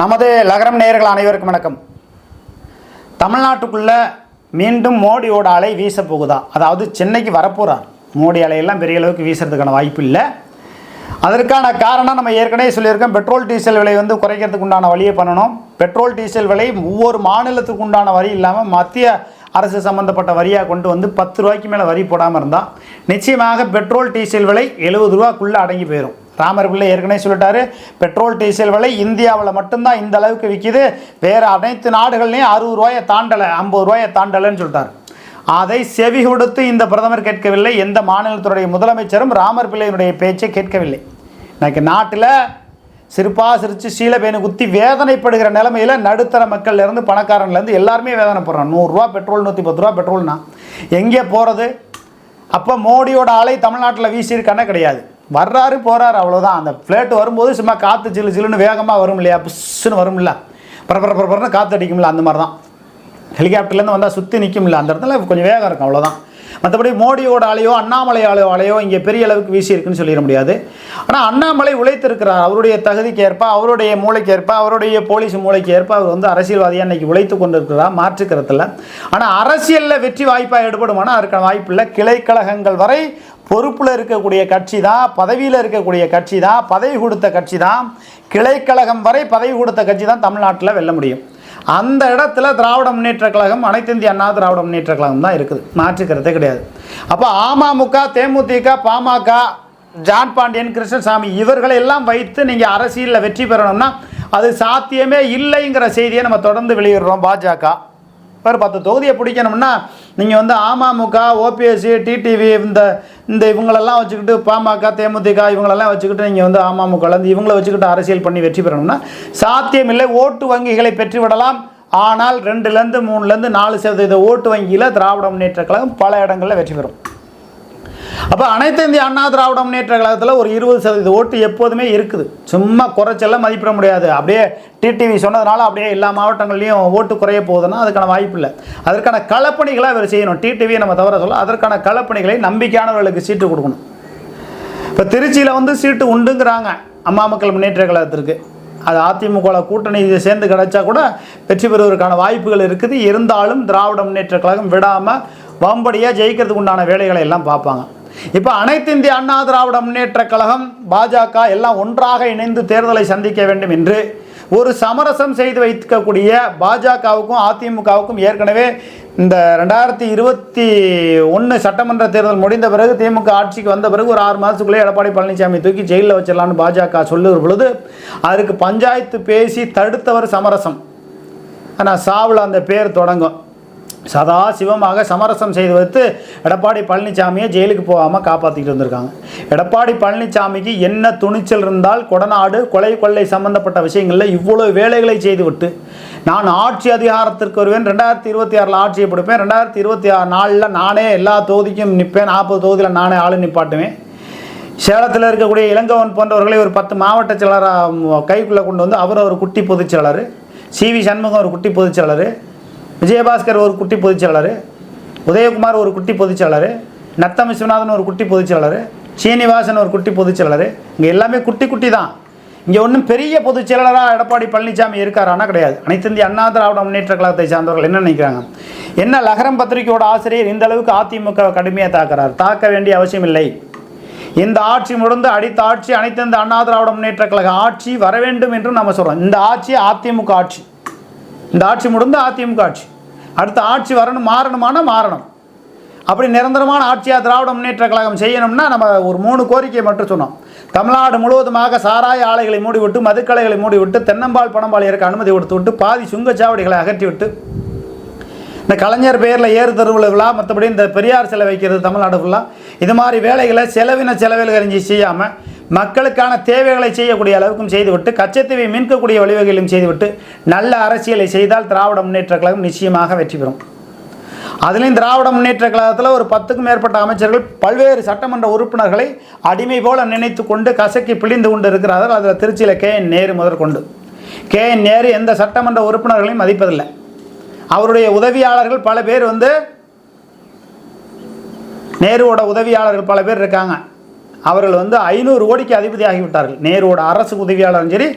நமது லகரம் நேயர்கள் அனைவருக்கும் வணக்கம். தமிழ்நாட்டுக்குள்ள மீண்டும் மோடியோட அலை வீச போகுதா? அதாவது சென்னைக்கு வரப்போகிறார் மோடி அலையெல்லாம் பெரிய அளவுக்கு வீசுறதுக்கான வாய்ப்பு இல்லை. அதற்கான காரணம் நம்ம ஏற்கனவே சொல்லியிருக்கோம். பெட்ரோல் டீசல் விலை வந்து குறைக்கிறதுக்கு உண்டான வழியை பண்ணணும். பெட்ரோல் டீசல் விலை ஒவ்வொரு மாநிலத்துக்கு உண்டான வரி இல்லாமல் மத்திய அரசு சம்மந்தப்பட்ட வரியாக கொண்டு வந்து பத்து ரூபாய்க்கு மேலே வரி போடாமல் இருந்தால் நிச்சயமாக பெட்ரோல் டீசல் விலை எழுபது ரூபாக்குள்ளே அடங்கி போயிடும் ராமர் பிள்ளை ஏற்கனவே சொல்லிட்டாரு. பெட்ரோல் டீசல் விலை இந்தியாவில் மட்டும்தான் இந்த அளவுக்கு விற்கிது வேறு அனைத்து நாடுகள்லையும் அறுபது ரூபாயை தாண்டலை ஐம்பது ரூபாயை தாண்டலைன்னு சொல்லிட்டார். அதை செவி கொடுத்து இந்த பிரதமர் கேட்கவில்லை. எந்த மாநிலத்தினுடைய முதலமைச்சரும் ராமர் பிள்ளையினுடைய பேச்சை கேட்கவில்லை. இன்னைக்கு நாட்டில் சிரிப்பா சிரித்து சீலபேனு குத்தி வேதனைப்படுகிற நிலமையில் நடுத்தர மக்கள்லேருந்து பணக்காரன்லேருந்து எல்லாருமே வேதனைப்படுறான் நூறுரூவா பெட்ரோல் நூற்றி பத்து ரூபா பெட்ரோல்னா. எங்கே போகிறது அப்போ மோடியோட அலை தமிழ்நாட்டில் வீசியிருக்கானே கிடையாது. வர்றாரு போகிறாரு அவ்வளோதான் அந்த ஃப்ளேட் வரும்போது சும்மா காற்று சில்லு சில்லுன்னு வேகமாக வரும் இல்லையா? புஷ்ஷுன்னு வரும் இல்லை பரபர பரபரன்னு காற்று அடிக்கும்ல அந்த மாதிரி தான் ஹெலிகாப்டர்லேருந்து வந்தால் சுற்றி நிற்கும்ல அந்த இடத்துல கொஞ்சம் வேகம் இருக்கும் அவ்வளோதான் மற்றபடி மோடியோட ஆலையோ அண்ணாமலை அலையோ இங்கே பெரிய அளவுக்கு வீசி இருக்குன்னு சொல்லிட முடியாது. ஆனால் அண்ணாமலை உழைத்திருக்கிறார். அவருடைய தகுதிக்கு ஏற்ப அவருடைய மூளைக்கு ஏற்ப அவருடைய போலீஸ் மூளைக்கு ஏற்ப அவர் வந்து அரசியல்வாதியாக இன்னைக்கு உழைத்து கொண்டிருக்கிறார் மாற்றுக்கிறதில்ல ஆனால் அரசியலில் வெற்றி வாய்ப்பாக எடுபடுமானால் அதுக்கான வாய்ப்பு இல்லை. கிளைக்கழகங்கள் வரை பொறுப்பில் இருக்கக்கூடிய கட்சி தான் பதவியில் இருக்கக்கூடிய கட்சி தான் பதவி கொடுத்த கட்சி தான் கிளைக்கழகம் வரை பதவி கொடுத்த கட்சி தான் தமிழ்நாட்டில் வெல்ல முடியும். அந்த இடத்துல திராவிட முன்னேற்ற கழகம் அனைத்து இந்திய அண்ணா திராவிட முன்னேற்ற கழகம் தான் இருக்குது. மாற்றுக்கிறதே கிடையாது. அப்போ அமமுக தேமுதிக பாமக ஜான் பாண்டியன் கிருஷ்ணசாமி இவர்களை எல்லாம் வைத்து நீங்கள் அரசியலில் வெற்றி பெறணும்னா அது சாத்தியமே இல்லைங்கிற செய்தியை நம்ம தொடர்ந்து வெளியிடுறோம் பாஜக. ஒரு பத்து தொகுதியை பிடிக்கணும்னா நீங்கள் வந்து அமமுக ஓபிஎஸ்சி டிடிவி இந்த இந்த இவங்களெல்லாம் வச்சுக்கிட்டு பாமக தேமுதிக இவங்களெல்லாம் வச்சுக்கிட்டு நீங்கள் வந்து அமமுகலேருந்து இவங்கள வச்சுக்கிட்டு அரசியல் பண்ணி வெற்றி பெறணும்னா சாத்தியமில்லை. ஓட்டு வங்கிகளை பெற்றுவிடலாம். ஆனால் ரெண்டுலேருந்து மூணுலேருந்து நாலு சதவீத ஓட்டு வங்கியில் திராவிட முன்னேற்ற கழகம் பல இடங்களில் வெற்றி பெறும். அப்போ அனைத்து இந்திய அண்ணா திராவிட முன்னேற்ற கழகத்தில் ஒரு இருபது சதவீத ஓட்டு எப்போதுமே இருக்குது. சும்மா குறைச்செல்லாம் மதிப்பிட முடியாது. அப்படியே டிடிவி சொன்னதுனால அப்படியே எல்லா மாவட்டங்கள்லையும் ஓட்டு குறைய போகுதுன்னா அதுக்கான வாய்ப்பு இல்லை. அதற்கான களப்பணிகளை அவர் செய்யணும். டிடிவியை நம்ம தவிர சொல்ல அதற்கான களப்பணிகளை நம்பிக்கையானவர்களுக்கு சீட்டு கொடுக்கணும். இப்போ திருச்சியில் வந்து சீட்டு உண்டுங்கிறாங்க அம்மா மக்கள் முன்னேற்ற கழகத்திற்கு. அது அதிமுக கூட்டணி சேர்ந்து கிடைச்சா கூட வெற்றி பெறுவதற்கான வாய்ப்புகள் இருக்குது. இருந்தாலும் திராவிட முன்னேற்ற கழகம் விடாமல் வம்படியாக ஜெயிக்கிறதுக்கு உண்டான வேலைகளை எல்லாம் பார்ப்பாங்க. இப்போ அனைத்து இந்திய அண்ணா திராவிட முன்னேற்ற கழகம் பாஜக எல்லாம் ஒன்றாக இணைந்து தேர்தலை சந்திக்க வேண்டும் என்று ஒரு சமரசம் செய்து வைக்கக்கூடிய பாஜகவுக்கும் அதிமுகவுக்கும் ஏற்கனவே இந்த ரெண்டாயிரத்தி இருபத்தி ஒன்று சட்டமன்ற தேர்தல் முடிந்த பிறகு திமுக ஆட்சிக்கு வந்த பிறகு ஒரு ஆறு மாதத்துக்குள்ளே எடப்பாடி பழனிசாமி தூக்கி ஜெயிலில் வச்சிடலான்னு பாஜக சொல்லுகிற பொழுது அதற்கு பஞ்சாயத்து பேசி தடுத்தவர் சமரசம். ஆனால் சாவில் அந்த பேர் தொடங்கும். சதா சிவமாக சமரசம் செய்து வைத்து எடப்பாடி பழனிசாமியை ஜெயிலுக்கு போகாமல் காப்பாற்றிக்கிட்டு வந்திருக்காங்க. எடப்பாடி பழனிசாமிக்கு என்ன துணிச்சல் இருந்தால் கொடநாடு கொலை கொள்ளை சம்பந்தப்பட்ட விஷயங்களில் இவ்வளோ வேலைகளை செய்துவிட்டு நான் ஆட்சி அதிகாரத்திற்கு வருவேன் ரெண்டாயிரத்தி இருபத்தி ஆறில் ஆட்சியை பிடிப்பேன் ரெண்டாயிரத்தி இருபத்தி ஆறு நாளில் நானே எல்லா தொகுதிக்கும் நிற்பேன் நாற்பது தொகுதியில் நானே ஆளு நிப்பாட்டுவேன். சேலத்தில் இருக்கக்கூடிய இளங்கவன் போன்றவர்களை ஒரு பத்து மாவட்ட செயலராக கைக்குள்ளே கொண்டு வந்து அவர் ஒரு குட்டி பொதுச்செயலர் சி வி சண்முகம் ஒரு குட்டி பொதுச்செயலர் விஜயபாஸ்கர் ஒரு குட்டி பொதுச்செயலர் உதயகுமார் ஒரு குட்டி பொதுச்செயலர் நத்தம் விஸ்வநாதன் ஒரு குட்டி பொதுச்செயலர் சீனிவாசன் ஒரு குட்டி பொதுச்செயலர் இங்கே எல்லாமே குட்டி குட்டி தான். இங்கே ஒன்றும் பெரிய பொதுச் செயலாளராக எடப்பாடி பழனிசாமி இருக்காரானா கிடையாது. அனைத்து இந்திய அண்ணா திராவிட முன்னேற்ற கழகத்தை சார்ந்தவர்கள் என்ன நினைக்கிறாங்க? என்ன லகரம் பத்திரிகையோட ஆசிரியர் இந்த அளவுக்கு அதிமுக கடுமையாக தாக்கிறார்? தாக்க வேண்டிய அவசியம் இல்லை. இந்த ஆட்சி முடிந்து அடித்த ஆட்சி அனைத்து இந்த அண்ணா திராவிட முன்னேற்ற கழக ஆட்சி வர வேண்டும் என்று நம்ம சொல்கிறோம் இந்த ஆட்சி அதிமுக ஆட்சி. இந்த ஆட்சி முடிந்து அதிமுக ஆட்சி. அடுத்த ஆட்சி வரணும் மாறணுமானா மாறணும். அப்படி நிரந்தரமான ஆட்சியாக திராவிட முன்னேற்ற கழகம் செய்யணும்னா நம்ம ஒரு மூணு கோரிக்கையை மட்டும் சொன்னோம். தமிழ்நாடு முழுவதுமாக சாராய ஆலைகளை மூடிவிட்டு மதுக்கலைகளை மூடிவிட்டு தென்னம்பால் பணம்பால் இருக்க அனுமதி கொடுத்து விட்டு பாதி சுங்கச்சாவடிகளை அகற்றிவிட்டு இந்த கலைஞர் பெயரில் ஏறு தெருவில் விழா மற்றபடி இந்த பெரியார் சிலை வைக்கிறது தமிழ்நாடு ஃபுல்லாக இது மாதிரி வேலைகளை செலவின செலவில் கறிஞ்சி செய்யாமல் மக்களுக்கான தேவைகளை செய்யக்கூடிய அளவுக்கும் செய்துவிட்டு கச்சத்தீவை மீட்கக்கூடிய வழிவகையிலும் செய்துவிட்டு நல்ல அரசியலை செய்தால் திராவிட முன்னேற்ற கழகம் நிச்சயமாக வெற்றி பெறும். அதுலேயும் திராவிட முன்னேற்ற கழகத்தில் ஒரு பத்துக்கும் மேற்பட்ட அமைச்சர்கள் பல்வேறு சட்டமன்ற உறுப்பினர்களை அடிமை போல நினைத்து கொண்டு கசக்கி பிழிந்து கொண்டு இருக்கிறார்கள். அதில் திருச்சியில் கே. என். நேரு முதற்கொண்டு கே. என். நேரு எந்த சட்டமன்ற உறுப்பினர்களையும் மதிப்பதில்லை. அவருடைய உதவியாளர்கள் பல பேர் வந்து நேருவோட உதவியாளர்கள் பல பேர் இருக்காங்க. அவர்கள் வந்து ஐநூறு கோடிக்கு அதிபதியாகிவிட்டார்கள். நேருவோட அரசு உதவியாளரும் சரி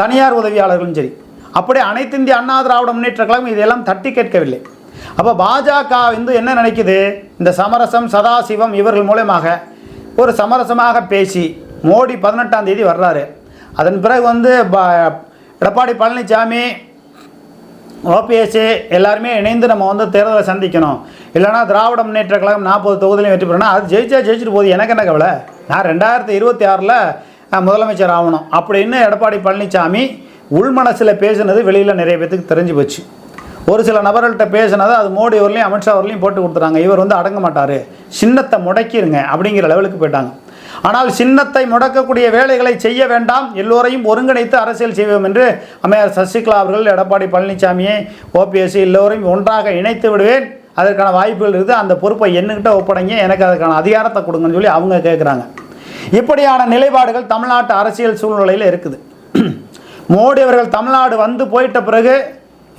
தனியார் உதவியாளர்களும் சரி. அப்படியே அனைத்து இந்திய அண்ணா திராவிட முன்னேற்ற கழகம் இதெல்லாம் தட்டி கேட்கவில்லை. அப்போ பாஜக வந்து என்ன நினைக்குது? இந்த சமரசம் சதாசிவம் இவர்கள் மூலயமாக ஒரு சமரசமாக பேசி மோடி பதினெட்டாம் தேதி வர்றாரு. அதன் பிறகு வந்து எடப்பாடி பழனிசாமி ஓபிஎஸ் எல்லாருமே இணைந்து நம்ம வந்து தேர்தலை சந்திக்கணும். இல்லைனா திராவிட முன்னேற்ற கழகம் நாற்பது தொகுதியிலையும் வெற்றி பெறணும் அது ஜெயிச்சா ஜெயிச்சுட்டு போகுது. எனக்கு என்ன கவலை? நான் ரெண்டாயிரத்தி இருபத்தி ஆறில் முதலமைச்சர் ஆகணும். அப்படின்னு எடப்பாடி பழனிசாமி உள்மனசில் பேசுனது வெளியில் நிறைய பேத்துக்கு தெரிஞ்சு போச்சு. ஒரு சில நபர்கள்ட்ட பேசுனது அது மோடி அவர்களையும் அமித்ஷா அவர்லேயும் போட்டு கொடுத்துட்டாங்க. இவர் வந்து அடங்க மாட்டார். சின்னத்தை முடக்கிருங்க அப்படிங்கிற லெவலுக்கு போயிட்டாங்க. ஆனால் சின்னத்தை முடக்கக்கூடிய வேலைகளை செய்ய வேண்டாம். எல்லோரையும் ஒருங்கிணைத்து அரசியல் செய்வோம் என்று அம்மையார் சசிகலா அவர்கள் எடப்பாடி பழனிசாமியை ஓபிஎஸ் எல்லோரையும் ஒன்றாக இணைத்து விடுவேன். அதற்கான வாய்ப்புகள் இருக்குது. அந்த பொறுப்பை என்னகிட்ட ஒப்படைங்க. எனக்கு அதற்கான அதிகாரத்தை கொடுங்கன்னு சொல்லி அவங்க கேட்குறாங்க இப்படியான நிலைப்பாடுகள் தமிழ்நாட்டு அரசியல் சூழ்நிலையில் இருக்குது. மோடி அவர்கள் தமிழ்நாடு வந்து போயிட்ட பிறகு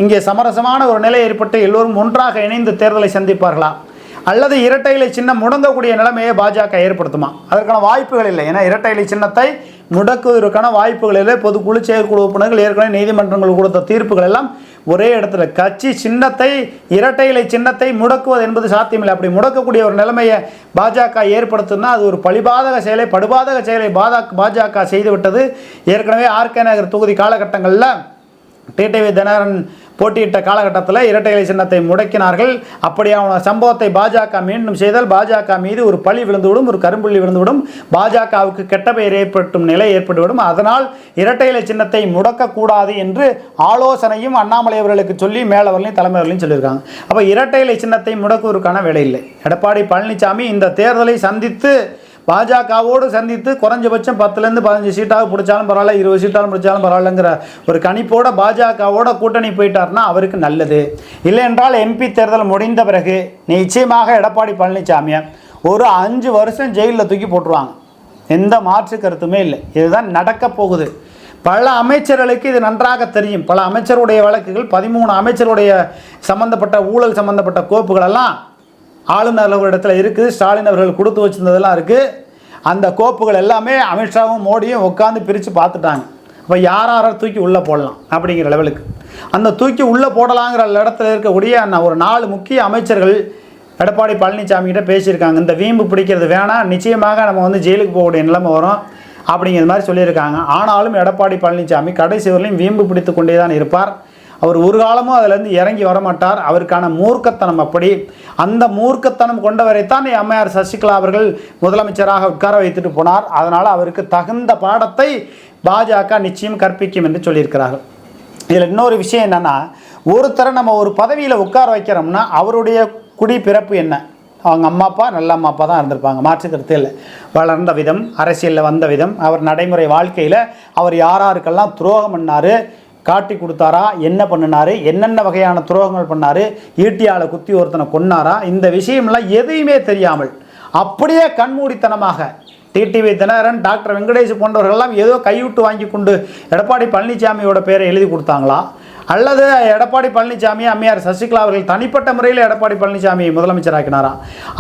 இங்கே சமரசமான ஒரு நிலை ஏற்பட்டு எல்லோரும் ஒன்றாக இணைந்து தேர்தலை சந்திப்பார்களா? அல்லது இரட்டை இலை சின்னம் முடங்கக்கூடிய நிலைமையை பாஜக ஏற்படுத்துமா? அதற்கான வாய்ப்புகள் இல்லை. ஏன்னா இரட்டை இலை சின்னத்தை முடக்குவதற்கான வாய்ப்புகள் இல்லை பொதுக்குழு செயற்குழு உறுப்பினர்கள் ஏற்கனவே நீதிமன்றங்கள் கொடுத்த தீர்ப்புகள் எல்லாம் ஒரே இடத்துல. கட்சி சின்னத்தை இரட்டை இலை சின்னத்தை முடக்குவது என்பது சாத்தியமில்லை. அப்படி முடக்கக்கூடிய ஒரு நிலைமையை பாஜக ஏற்படுத்துனா அது ஒரு பழிபாதக செயலை படுபாதக செயலை பாஜக பாஜக செய்துவிட்டது. ஏற்கனவே ஆர்கே நகர் தொகுதி காலகட்டங்களில் டிடிவி தினகரன் போட்டியிட்ட காலகட்டத்தில் இரட்டை இலை சின்னத்தை முடக்கினார்கள். அப்படியான சம்பவத்தை பாஜக மீண்டும் செய்தால் பாஜக மீது ஒரு பழி விழுந்துவிடும் ஒரு கரும்புள்ளி விழுந்துவிடும். பாஜகவுக்கு கெட்ட பெயர் ஏற்பட்டும் நிலை ஏற்பட்டுவிடும். அதனால் இரட்டை இலை சின்னத்தை முடக்கக்கூடாது என்று ஆலோசனையும் அண்ணாமலை அவர்களுக்கு சொல்லி மேலவர்களையும் தலைமையவர்களையும் சொல்லியிருக்காங்க. அப்போ இரட்டை இலை சின்னத்தை முடக்குவதற்கான வேலை இல்லை. எடப்பாடி பழனிசாமி இந்த தேர்தலை சந்தித்து பாஜகவோடு சந்தித்து குறைஞ்சபட்சம் பத்துலேருந்து பதினஞ்சு சீட்டாக பிடிச்சாலும் பரவாயில்ல இருபது சீட்டாலும் பிடிச்சாலும் பரவாயில்லங்கிற ஒரு கணிப்போட பாஜகவோட கூட்டணி போயிட்டார்னா அவருக்கு நல்லது. இல்லை என்றால் எம்பி தேர்தல் முடிந்த பிறகு நிச்சயமாக எடப்பாடி பழனிசாமியை ஒரு அஞ்சு வருஷம் ஜெயிலில் தூக்கி போட்டுருவாங்க. எந்த மாற்று கருத்துமே இல்லை. இதுதான் நடக்க போகுது. பல அமைச்சர்களுக்கு இது நன்றாக தெரியும். பல அமைச்சருடைய வழக்குகள் பதிமூணு அமைச்சருடைய சம்பந்தப்பட்ட ஊழல் சம்பந்தப்பட்ட கோப்புகளெல்லாம் ஆளுநர் அவர்களிடத்தில் இருக்குது ஸ்டாலின் அவர்கள் கொடுத்து வச்சிருந்ததெல்லாம் இருக்குது அந்த கோப்புகள் எல்லாமே அமித்ஷாவும் மோடியும் உட்காந்து பிரித்து பார்த்துட்டாங்க. அப்போ யார் யாரை தூக்கி உள்ளே போடலாம் அப்படிங்கிற லெவலுக்கு அந்த தூக்கி உள்ளே போடலாங்கிற இடத்துல இருக்கக்கூடிய அந்த ஒரு நாலு முக்கிய அமைச்சர்கள் எடப்பாடி பழனிசாமி கிட்ட பேசியிருக்காங்க. இந்த வீம்பு பிடிக்கிறது வேணாம் நிச்சயமாக நம்ம வந்து ஜெயிலுக்கு போகக்கூடிய நிலைமை வரும் அப்படிங்கிற மாதிரி சொல்லியிருக்காங்க. ஆனாலும் எடப்பாடி பழனிசாமி கடைசி வரலையும் வீம்பு பிடித்து கொண்டே தான் இருப்பார். அவர் ஒரு காலமும் அதுலேருந்து இறங்கி வரமாட்டார். அவருக்கான மூர்க்கத்தனம் அப்படி. அந்த மூர்க்கத்தனம் கொண்டவரைத்தான் அம்மையார் சசிகலா அவர்கள் முதலமைச்சராக உட்கார வைத்துட்டு போனார். அதனால் அவருக்கு தகுந்த பாடத்தை பாஜக நிச்சயம் கற்பிக்கும் என்று சொல்லியிருக்கிறார்கள். இதில் இன்னொரு விஷயம் என்னென்னா ஒருத்தரை நம்ம ஒரு பதவியில் உட்கார வைக்கிறோம்னா அவருடைய குடி பிறப்பு என்ன? அவங்க அம்மா அப்பா நல்ல அம்மா அப்பா தான் இருந்திருப்பாங்க. மாற்று கருத்து இல்லை. வளர்ந்த விதம் அரசியலில் வந்த விதம் அவர் நடைமுறை வாழ்க்கையில் அவர் யார் யாருக்கெல்லாம் துரோகம் பண்ணார் காட்டி கொடுத்தாரா? என்ன பண்ணினாரு? என்னென்ன வகையான துரோகங்கள் பண்ணாரு? ஈட்டியால் குத்தி ஒருத்தனை கொன்னாரா? இந்த விஷயம்லாம் எதையுமே தெரியாமல் அப்படியே கண்மூடித்தனமாக டிடிவி தினகரன் டாக்டர் வெங்கடேஷ் போன்றவர்கள்லாம் ஏதோ கைவிட்டு வாங்கி கொண்டு எடப்பாடி பழனிசாமியோட பேரை எழுதி கொடுத்தாங்களா? அல்லது எடப்பாடி பழனிசாமி அம்மையார் சசிகலா அவர்கள் தனிப்பட்ட முறையில் எடப்பாடி பழனிசாமி முதலமைச்சராக்கினாரா?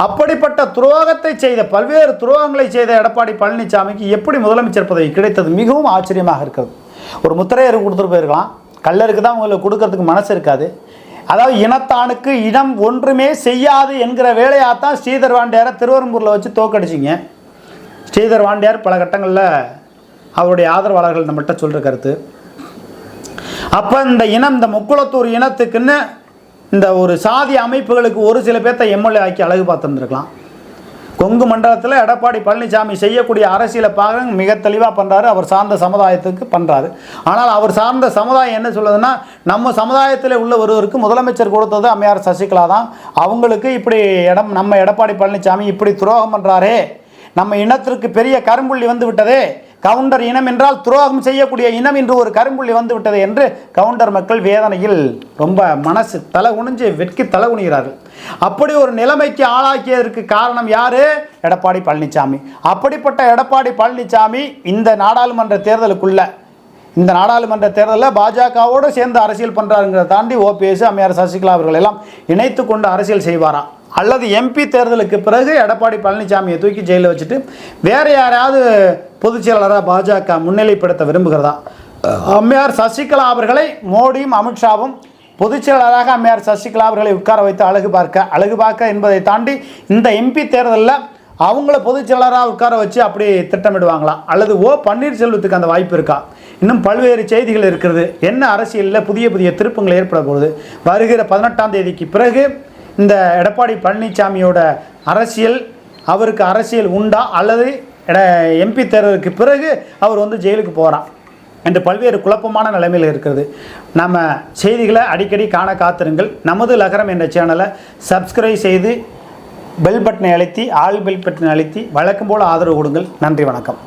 அப்படிப்பட்ட துரோகத்தை செய்த பல்வேறு துரோகங்களை செய்த எடப்பாடி பழனிசாமிக்கு எப்படி முதலமைச்சர் பதவி கிடைத்தது? மிகவும் ஆச்சரியமாக இருக்கிறது. ஒரு முத்திரையர் கொடுத்துட்டு போயிருக்கலாம். கல்லருக்கு தான் உங்களுக்கு கொடுக்கறதுக்கு மனசு இருக்காது. அதாவது இனத்தானுக்கு இனம் ஒன்றுமே செய்யாது என்கிற வேலையாக தான் ஸ்ரீதர் வாண்டியாரை திருவரம்பூரில் வச்சு தோக்கடிச்சிங்க. ஸ்ரீதர் வாண்டியார் பல கட்டங்களில் அவருடைய ஆதரவாளர்கள் நம்மகிட்ட சொல்கிற கருத்து. அப்போ இந்த இனம் இந்த முக்குளத்தூர் இனத்துக்குன்னு இந்த ஒரு சாதி அமைப்புகளுக்கு ஒரு சில பேர்த்த எம்எல்ஏ ஆக்கி அழகு பார்த்துருந்துருக்கலாம். கொங்கு மண்டலத்தில் எடப்பாடி பழனிசாமி செய்யக்கூடிய அரசியலை பார்க்க மிக தெளிவாக பண்ணுறாரு அவர் சார்ந்த சமுதாயத்துக்கு பண்ணுறாரு ஆனால் அவர் சார்ந்த சமுதாயம் என்ன சொல்லுதுன்னா நம்ம சமுதாயத்தில் உள்ள ஒருவருக்கு முதலமைச்சர் கொடுத்தது அம்மையார் சசிகலா தான். அவங்களுக்கு இப்படி இடம் நம்ம எடப்பாடி பழனிசாமி இப்படி துரோகம் பண்ணுறாரே நம்ம இனத்திற்கு பெரிய கரும்புள்ளி வந்து விட்டதே. கவுண்டர் இனம் என்றால் துரோகம் செய்யக்கூடிய இனம் என்று ஒரு கரும்புள்ளி வந்து விட்டது என்று கவுண்டர் மக்கள் வேதனையில் ரொம்ப மனசு தலை குனிஞ்சு வெட்கி தலை குனிகிறார்கள். அப்படி ஒரு நிலைமைக்கு ஆளாக்கியதற்கு காரணம் யாரு? எடப்பாடி பழனிசாமி அப்படிப்பட்ட எடப்பாடி பழனிசாமி இந்த நாடாளுமன்ற தேர்தலுக்குள்ள இந்த நாடாளுமன்ற தேர்தலில் பாஜகவோடு சேர்ந்து அரசியல் பண்ணுறாருங்கிறத தாண்டி ஓபிஎஸ் அம்மையார் சசிகலா அவர்கள் எல்லாம் இணைத்து கொண்டு அரசியல் செய்வாரா? அல்லது எம்பி தேர்தலுக்கு பிறகு எடப்பாடி பழனிசாமியை தூக்கி ஜெயிலில் வச்சுட்டு வேறு யாரையாவது பொதுச் செயலாளராக பாஜக முன்னிலைப்படுத்த விரும்புகிறதா? அம்மையார் சசிகலா அவர்களை மோடியும் அமித்ஷாவும் பொதுச் செயலாளராக அம்மையார் சசிகலா அவர்களை உட்கார வைத்து அழகு பார்க்க அழகு பார்க்க என்பதை தாண்டி இந்த எம்பி தேர்தலில் அவங்கள பொதுச் செயலாளராக உட்கார வச்சு அப்படி திட்டமிடுவாங்களா? அல்லது ஓ பன்னீர்செல்வத்துக்கு அந்த வாய்ப்பு இருக்கா? இன்னும் பல்வேறு செய்திகள் இருக்கிறது. என்ன அரசியலில் புதிய புதிய திருப்பங்கள் ஏற்பட போகுது? வருகிற பதினெட்டாம் தேதிக்கு பிறகு இந்த எடப்பாடி பழனிசாமியோட அரசியல் அவருக்கு அரசியல் உண்டா? அல்லது எம்பி தேர்தலுக்கு பிறகு அவர் வந்து ஜெயிலுக்கு போகிறார் என்று பல்வேறு குழப்பமான நிலைமையில் இருக்கிறது. நம்ம செய்திகளை அடிக்கடி காண காத்திருங்கள். நமது லகரம் என்ற சேனலை சப்ஸ்கிரைப் செய்து பெல் பட்டனை அழுத்தி ஆல் பெல் பட்டனை அழுத்தி வழக்கம் போல் ஆதரவு கொடுங்கள். நன்றி வணக்கம்.